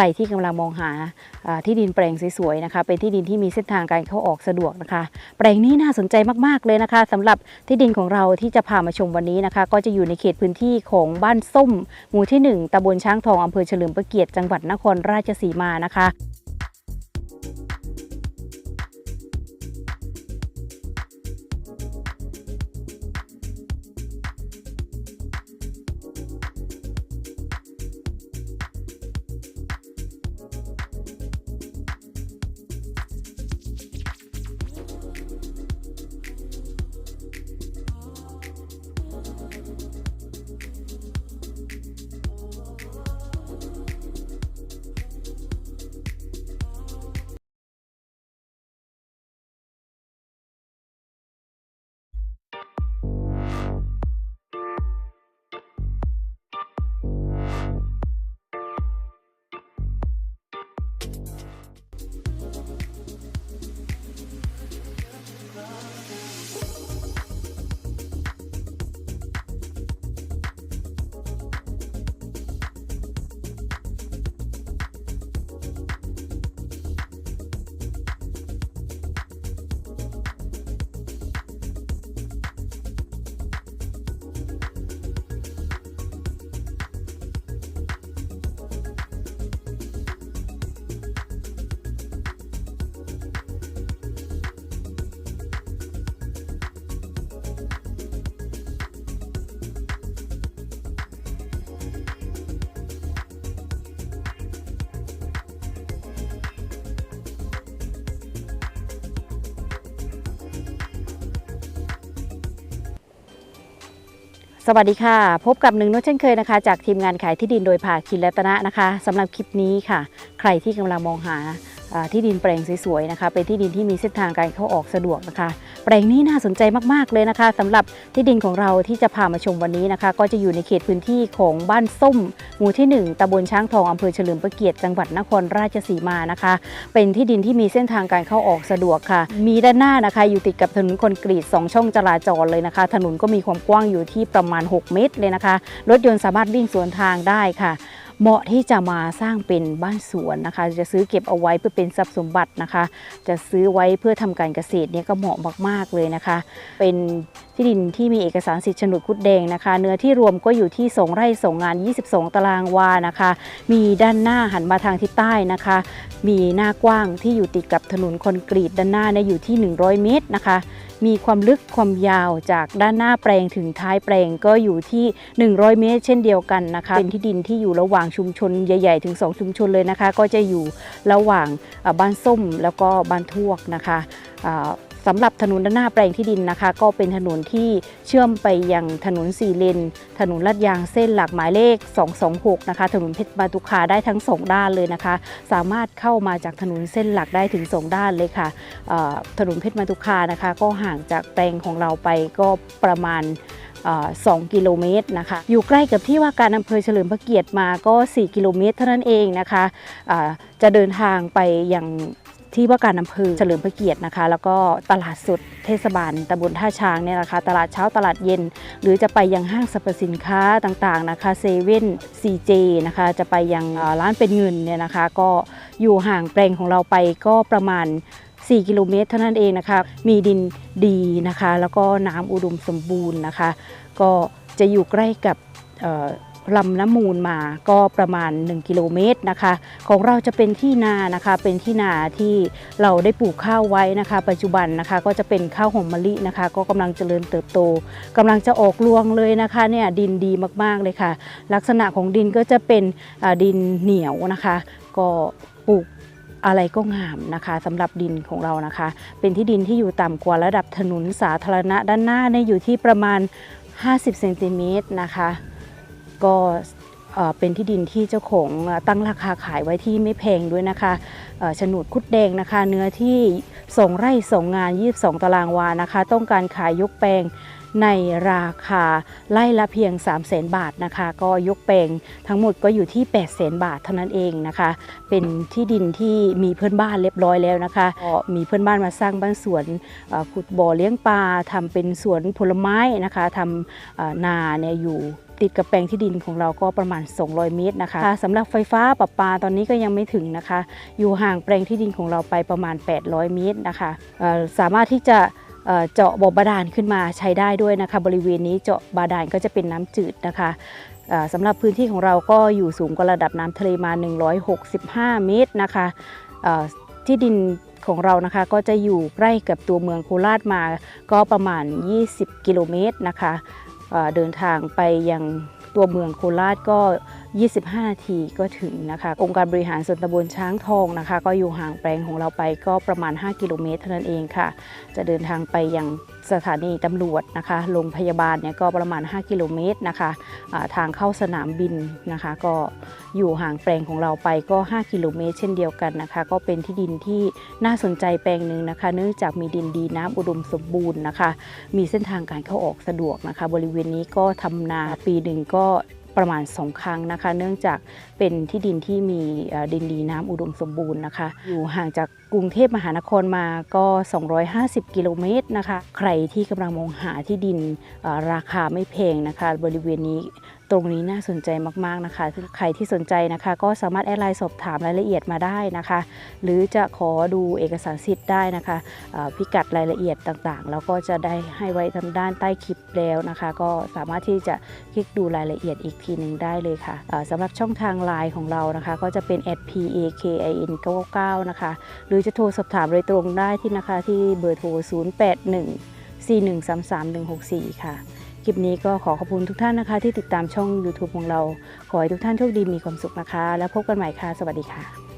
รที่กำลังมองหาที่ดินแปลงสวยๆนะคะ เป็นที่ดินที่มีเส้นทางการเข้าออกสะดวกนะคะ แปลงนี้น่าสนใจมากๆเลยนะคะสำหรับที่ดินของเราที่จะพามาชมวันนี้นะคะ ก็จะอยู่ในเขตพื้นที่ของบ้านส้ม หมู่ที่ 1ตำบลช้างทองอำเภอเฉลิมพระเกียรติจังหวัดนครราชสีมานะคะ สวัสดีค่ะ พบกับหนึ่งนุชเช่นเคยนะคะ จากทีมงานขายที่ดินโดยภาคินรัตนะนะคะสำหรับคลิปนี้ค่ะ ใครที่กำลังมองหาอ่า ที่ดินแปลงสวยๆนะคะ เป็นที่ดินที่มีเส้นทางการเข้าออกสะดวกนะคะ แปลงนี้น่าสนใจมากๆเลยนะคะสำหรับที่ดินของเราที่จะพามาชมวันนี้นะคะ ก็จะอยู่ในเขตพื้นที่ของบ้านส้ม หมู่ที่ 1ตำบลช้างทองอำเภอเฉลิมพระเกียรติจังหวัดนครราชสีมานะคะ เป็นที่ดินที่มีเส้นทางการเข้าออกสะดวกค่ะ มีด้านหน้านะคะอยู่ติดกับถนนคอนกรีต 2 ช่องจราจรเลยนะคะ ถนนก็มีความกว้างอยู่ที่ประมาณ 6 เมตรเลยนะคะ รถยนต์สามารถวิ่งสวนทางได้ค่ะ เหมาะที่จะมาสร้างเป็นบ้านสวนนะคะ จะซื้อเก็บเอาไว้เพื่อเป็นทรัพย์สมบัตินะคะ จะซื้อไว้เพื่อทำการเกษตรเนี่ยก็เหมาะมากๆเลยนะคะ เป็นที่ดินที่มีเอกสารสิทธิ์โฉนดคุดแดงนะคะ เนื้อที่รวมก็อยู่ที่ 2 ไร่ 2 งาน 22 ตารางวานะคะ มีด้านหน้าหันมาทางทิศใต้นะคะ มีหน้ากว้างที่อยู่ติดกับถนนคอนกรีตด้านหน้าเนี่ยอยู่ที่ 100 เมตรนะคะมีความลึกความยาวจากด้านหน้าแปลงถึงท้ายแปลงก็อยู่ที่ 100 เมตร เช่นเดียวกันนะคะ เป็นที่ดินที่อยู่ระหว่างชุมชนใหญ่ ๆ ถึง 2 ชุมชนเลยนะคะ ก็จะอยู่ระหว่างบ้านส้มแล้วก็บ้านทวกนะคะสำหรับถนนด้านหน้าแปลงที่ดินนะคะ ก็เป็นถนนที่เชื่อมไปยังถนนสี่เลน ถนนลาดยางเส้นหลักหมายเลข 226 นะคะ ถนนเพชรบาตุคาได้ทั้ง 2 ด้านเลยนะคะ สามารถเข้ามาจากถนนเส้นหลักได้ถึง 2 ด้านเลยค่ะ ถนนเพชรมาตุคานะคะ ก็ห่างจากแปลงของเราไปก็ประมาณ 2 กิโลเมตรนะคะ อยู่ใกล้กับที่ว่าการอำเภอเฉลิมพระเกียรติมาก็ 4 กิโลเมตรเท่านั้นเองนะคะอ่าจะเดินทางไปยังที่ว่าการอำเภอเฉลิมพระเกียรตินะคะ แล้วก็ตลาดสดเทศบาลตำบลท่าช้างเนี่ยนะคะ ตลาดเช้าตลาดเย็น หรือจะไปยังห้างสรรพสินค้าต่างๆนะคะเซเว่นซีเจนะคะจะไปยังร้านเป็นเงินเนี่ยนะคะ ก็อยู่ห่างแปลงของเราไปก็ประมาณ 4 กิโลเมตร เท่านั้นเองนะคะ มีดินดีนะคะ แล้วก็น้ำอุดมสมบูรณ์นะคะ ก็จะอยู่ใกล้กับลำน้ำมูลมาก็ประมาณ 1 กิโลเมตรนะคะ ของเราจะเป็นที่นานะคะ เป็นที่นาที่เราได้ปลูกข้าวไว้นะคะ ปัจจุบันนะคะก็จะเป็นข้าวหอมมะลินะคะ ก็กำลังเจริญเติบโตกำลังจะออกรวงเลยนะคะเนี่ยดินดีมากๆเลยค่ะ ลักษณะของดินก็จะเป็นดินเหนียวนะคะ ก็ปลูก อะไรก็งามนะคะสำหรับดินของเรานะคะ เป็นที่ดินที่อยู่ต่ำกว่าระดับถนนสาธารณะด้านหน้าเนี่ยอยู่ที่ประมาณ 50เซนติเมตรนะคะ ก็เป็นที่ดินที่เจ้าของตั้งราคาขายไว้ที่ไม่แพงด้วยนะคะฉนดคุดแดงนะคะ เนื้อที่ 2 ไร่ 2 งาน 22 ตารางวานะคะ ต้องการขายยกแปลง ในราคาไร่ละเพียง 3 0 0 0 0 0บาทนะคะ ก็ยกแปลงทั้งหมดก็อยู่ที่ 8 0 0 0 0 0บาทเท่านั้นเองนะคะ เป็นที่ดินที่มีเพื่อนบ้านเรียบร้อยแล้วนะคะก็มีเพื่อนบ้านมาสร้างบ้านสวนเอ่อขุดบ่อเลี้ยงปลาทำเป็นสวนผลไม้นะคะทำเอ่อนาเนี่ยอยู่ติดกับแปลงที่ดินของเราก็ประมาณ 200 เมตรนะคะสำหรับไฟฟ้าประปาตอนนี้ก็ยังไม่ถึงนะคะ อยู่ห่างแปลงที่ดินของเราไปประมาณ 800 เมตรนะคะเอ่อสามารถที่จะ เจาะบ่อบาดาลขึ้นมาใช้ได้ด้วยนะคะ บริเวณนี้เจาะบาดาลก็จะเป็นน้ำจืดนะคะสำหรับพื้นที่ของเราก็อยู่สูงกว่าระดับน้ำทะเลมา 165 เมตรนะคะที่ดินของเรานะคะก็จะอยู่ใกล้กับตัวเมืองโคราชมาก็ประมาณ 20 กิโลเมตรนะคะเเดินทางไปยังตัวเมืองโคราชก็ 25นาทีก็ถึงนะคะ องค์การบริหารส่วนตำบลช้างทองนะคะ ก็อยู่ห่างแปลงของเราไปก็ประมาณ 5 กิโลเมตรเท่านั้นเองค่ะ จะเดินทางไปยังสถานีตำรวจนะคะ โรงพยาบาลเนี่ยก็ประมาณ 5 กิโลเมตรนะคะอ่าทางเข้าสนามบินนะคะ ก็อยู่ห่างแปลงของเราไปก็ 5 กิโลเมตร เช่นเดียวกันนะคะ ก็เป็นที่ดินที่น่าสนใจแปลงหนึ่งนะคะ เนื่องจากมีดินดีน้ำอุดมสมบูรณ์นะคะ มีเส้นทางการเข้าออกสะดวกนะคะ บริเวณนี้ก็ทำนาปีหนึ่งก็ ประมาณ 2 ครั้งนะคะ เนื่องจากเป็นที่ดินที่มีดินดีน้ำอุดมสมบูรณ์นะคะ อยู่ห่างจาก กรุงเทพมหานครมาก็ 250 กิโลเมตรนะคะ ใครที่กำลังมองหาที่ดินราคาไม่แพงนะคะ บริเวณนี้ตรงนี้น่าสนใจมากๆนะคะ ใครที่สนใจนะคะก็สามารถแอดไลน์สอบถามรายละเอียดมาได้นะคะ หรือจะขอดูเอกสารสิทธิ์ได้นะคะพิกัดรายละเอียดต่างๆ แล้วก็จะได้ให้ไว้ทางด้านใต้คลิปแล้วนะคะ ก็สามารถที่จะคลิกดูรายละเอียดอีกทีหนึ่งได้เลยค่ะสำหรับช่องทางไลน์ของเรานะคะ ก็จะเป็น @pakin 99นะคะหรือจะโทรสอบถามโดยตรงได้ที่นะคะที่เบอร์โทร 081 4133164 ค่ะ คลิปนี้ก็ขอขอบคุณทุกท่านนะคะ ที่ติดตามช่อง YouTube ของเรา ขอให้ทุกท่านโชคดีมีความสุขนะคะ แล้วพบกันใหม่ค่ะ สวัสดีค่ะ